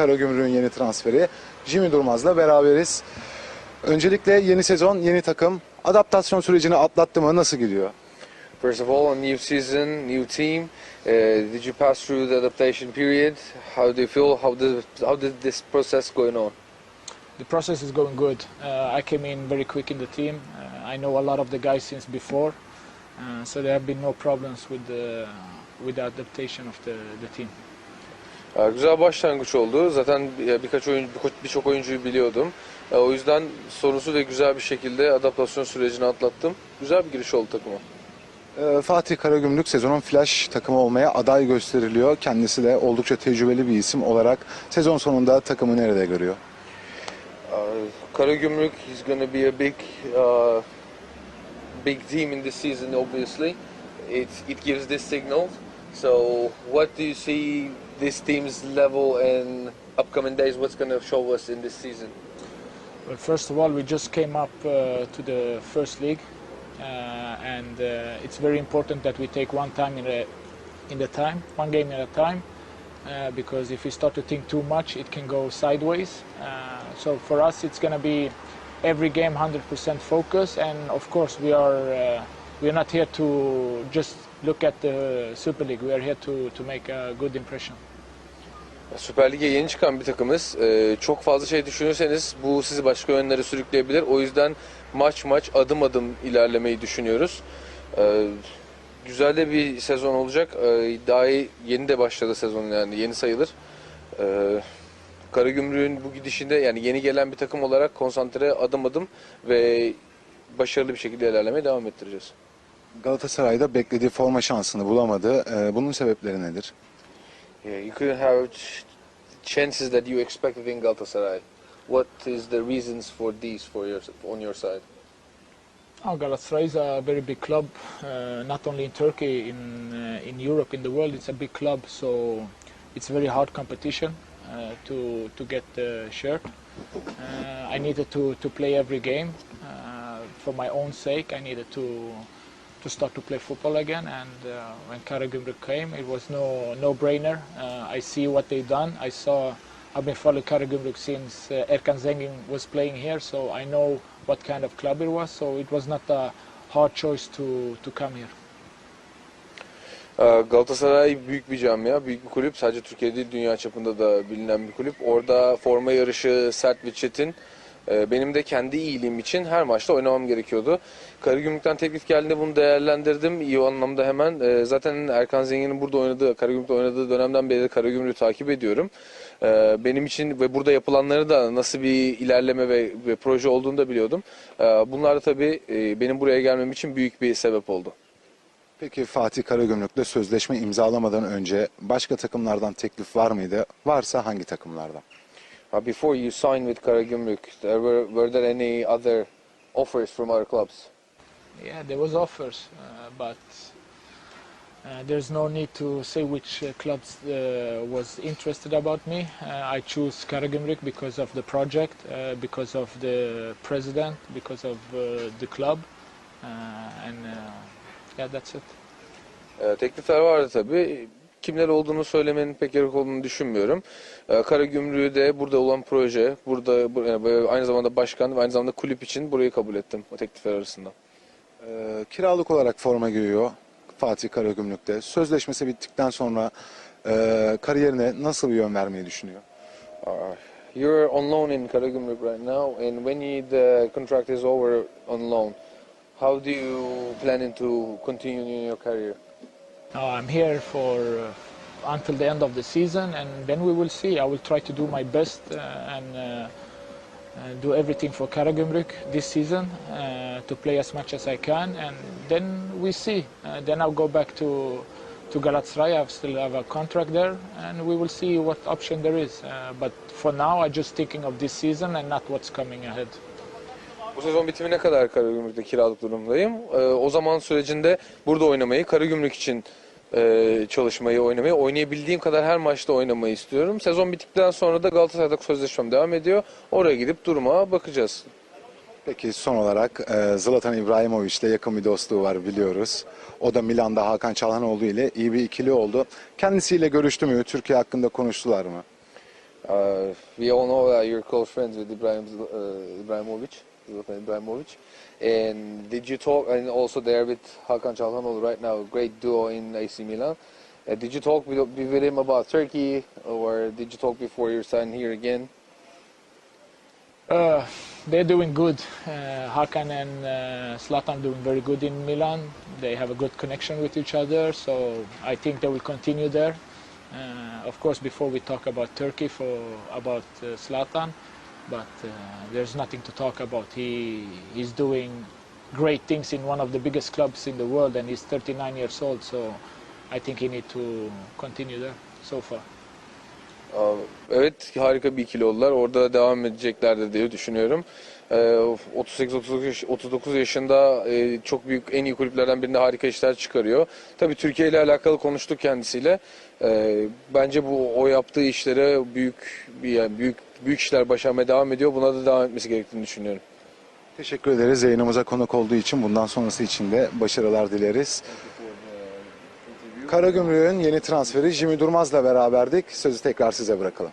Karagümrük'ün yeni transferi Jimmy Durmaz'la beraberiz. Öncelikle yeni sezon, yeni takım. Adaptasyon sürecini atlattı mı? Nasıl gidiyor? First of all, a new season, new team. Uh, did you pass through the adaptation period? How do you feel? How did how did this process going on? The process is going good. Uh, I came in very quick in the team. Uh, I know a lot of the guys since before, uh, so there have been no problems with the with the adaptation of the, the team. Uh, güzel başlangıç oldu. Zaten birkaç oyun birkaç- birçok oyuncuyu biliyordum. Uh, o yüzden sorunsuz ve güzel bir şekilde adaptasyon sürecini atlattım. Güzel bir giriş oldu takıma. Ee, Fatih Karagümrük sezonun flash takımı olmaya aday gösteriliyor. Kendisi de oldukça tecrübeli bir isim olarak sezon sonunda takımı nerede görüyor? Karagümrük is going to be a big, uh, big team in this season. Obviously, it it gives this signal. So, what do you see this team's level in upcoming days? What's going to show us in this season? Well, first of all, we just came up uh, to the first league, uh, and uh, it's very important that we take one time in a in the time, one game at a time, uh, because if we start to think too much, it can go sideways. Uh, so for us, it's going to be every game 100% focus, and of course we are uh, we are not here to just look at the Super League. We are here to to make a good impression. Süper Lig'e yeni çıkan bir takımız. Ee, çok fazla şey düşünürseniz bu sizi başka yönlere sürükleyebilir. O yüzden maç maç adım adım ilerlemeyi düşünüyoruz. Ee, güzel de bir sezon olacak. Ee, daha yeni de başladı sezon yani yeni sayılır. Ee, Karagümrük'ün bu gidişinde yani yeni gelen bir takım olarak konsantre adım adım ve başarılı bir şekilde ilerlemeye devam ettireceğiz. Galatasaray'da beklediği forma şansını bulamadı. Ee, Bunun sebepleri nedir? Yeah, you couldn't have ch- chances that you expected in Galatasaray. What is the reasons for these for your on your side? Oh, Galatasaray is a very big club, uh, not only in Turkey, in uh, in Europe, in the world. It's a big club, so it's a very hard competition uh, to to get the shirt. Uh, I needed to, to play every game uh, for my own sake. I needed to to start to play football again. And uh, when Karagümrük came, it was no no brainer. Uh, I see what they done. I saw. I've been following Karagümrük since uh, Erkan Zengin was playing here, so I know what kind of club it was. So it was not a hard choice to to come here. Ee, Galatasaray büyük bir camia, büyük bir kulüp. Sadece Türkiye değil, dünya çapında da bilinen bir kulüp. Orada forma yarışı sert ve çetin. Ee, Benim de kendi iyiliğim için her maçta oynamam gerekiyordu. Karagümrük'ten teklif geldiğinde bunu değerlendirdim. İyi anlamda hemen. Ee, Zaten Erkan Zengin'in burada oynadığı, Karagümrük'te oynadığı dönemden beri Karagümrük'ü takip ediyorum. Ee, Benim için ve burada yapılanları da nasıl bir ilerleme ve, ve proje olduğunu da biliyordum. Bunlar da tabii e, benim buraya gelmem için büyük bir sebep oldu. Peki Fatih Karagümrük'le sözleşme imzalamadan önce başka takımlardan teklif var mıydı? Varsa hangi takımlardan? Uh, before you signed with Karagümrük, there were, were there any other offers from other clubs? Yeah, there was offers, uh, but uh, there's no need to say which uh, clubs uh, was interested about me. Uh, I choose Karagümrük because of the project, uh, because of the president, because of uh, the club, uh, and uh, yeah, that's it. Ee, teklifler vardı tabii. Kimler olduğunu söylemenin pek gerek olduğunu düşünmüyorum. Ee, Karagümrük'ü de burada olan proje, burada yani aynı zamanda başkan ve aynı zamanda kulüp için burayı kabul ettim o teklifler arasında. Ee, kiralık olarak forma giyiyor Fatih Karagümrük'te. Sözleşmesi bittikten sonra e, kariyerine nasıl bir yön vermeyi düşünüyor? Uh, you're on loan in Karagümrük right now, and when you, the contract is over on loan, how do you planning to continue in your career? Now I'm here for uh, until the end of the season, and then we will see. I will try to do my best uh, and uh, uh, do everything for Karagümrük this season uh, to play as much as I can, and then we see. Uh, then I'll go back to to Galatasaray. I still have a contract there, and we will see what option there is. But for now, I'm just thinking of this season and not what's coming ahead. Bu sezon bitimine kadar Karagümrük'te kiralık durumdayım. Ee, o zaman sürecinde burada oynamayı, Karagümrük için e, çalışmayı, oynamayı, oynayabildiğim kadar her maçta oynamayı istiyorum. Sezon bittikten sonra da Galatasaray'da sözleşmem devam ediyor. Oraya gidip duruma bakacağız. Peki son olarak e, Zlatan İbrahimovic'le yakın bir dostluğu var biliyoruz. O da Milan'da Hakan Çalhanoğlu ile iyi bir ikili oldu. Kendisiyle görüştü mü? Türkiye hakkında konuştular mı? Uh, we all know that you're close friends with Ibrahim uh, Ibrahimovic, Zlatan Ibrahimovic. And did you talk, and also there with Hakan Çalhanoğlu right now, great duo in AC Milan. Uh, did you talk with, with him about Turkey, or did you talk before you signed here again? Uh, they're doing good. Uh, Hakan and uh, doing very good in Milan. They have a good connection with each other, so I think they will continue there. Uh, of course, before we talk about Turkey for about uh, but uh, there's nothing to talk about. He he's doing great things in one of the biggest clubs in the world, and he's 39 years old. So I think he need to continue there. So far. Evet harika bir ikili oldular. Orada devam edeceklerdir diye düşünüyorum. Ee, 38-39 39 yaşında e, çok büyük en iyi kulüplerden birinde harika işler çıkarıyor. Tabii Türkiye ile alakalı konuştuk kendisiyle. Ee, Bence bu o yaptığı işlere büyük yani büyük büyük işler başarmaya devam ediyor. Buna da devam etmesi gerektiğini düşünüyorum. Teşekkür ederiz yayınımıza konuk olduğu için. Bundan sonrası için de başarılar dileriz. Karagümrük'ün yeni transferi Jimmy Durmaz'la beraberdik. Sözü tekrar size bırakalım.